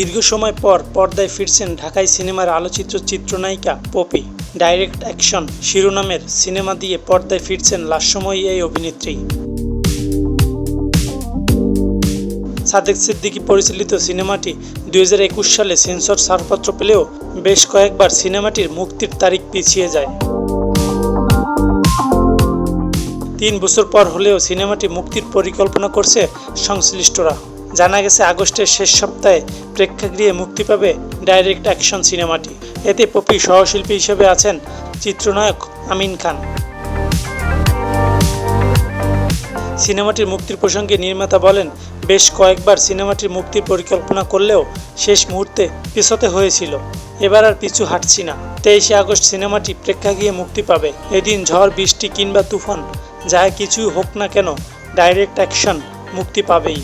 দীর্ঘ সময় পর পর্দায় ফিরছেন ঢাকাই সিনেমার আলোচিত চিত্রনায়িকা পপি। ডাইরেক্ট অ্যাকশন শিরোনামের সিনেমা দিয়ে পর্দায় ফিরছেন লাস্যময়ী এই অভিনেত্রী। সাদেক সিদ্দিকী পরিচালিত সিনেমাটি দুই হাজার একুশ সালে সেন্সর ছাড়পত্র পেলেও বেশ কয়েকবার সিনেমাটির মুক্তির তারিখ পিছিয়ে যায়। তিন বছর পর হলেও সিনেমাটি মুক্তির পরিকল্পনা করছে সংশ্লিষ্টরা। জানা গেছে, আগস্টের শেষ সপ্তাহে প্রেক্ষাগৃহে মুক্তি পাবে ডাইরেক্ট অ্যাকশন সিনেমাটি। এতে পপি সহশিল্পী হিসেবে আছেন চিত্রনায়ক আমিন খান। সিনেমাটির মুক্তির প্রসঙ্গে নির্মাতা বলেন, বেশ কয়েকবার সিনেমাটির মুক্তির পরিকল্পনা করলেও শেষ মুহূর্তে পিছতে হয়েছিল। এবার আর পিছু হাঁটছি না। তেইশে আগস্ট সিনেমাটি প্রেক্ষাগৃহে মুক্তি পাবে। এদিন ঝড়, বৃষ্টি কিংবা তুফান যা কিছুই হোক না কেন, ডাইরেক্ট অ্যাকশন মুক্তি পাবেই।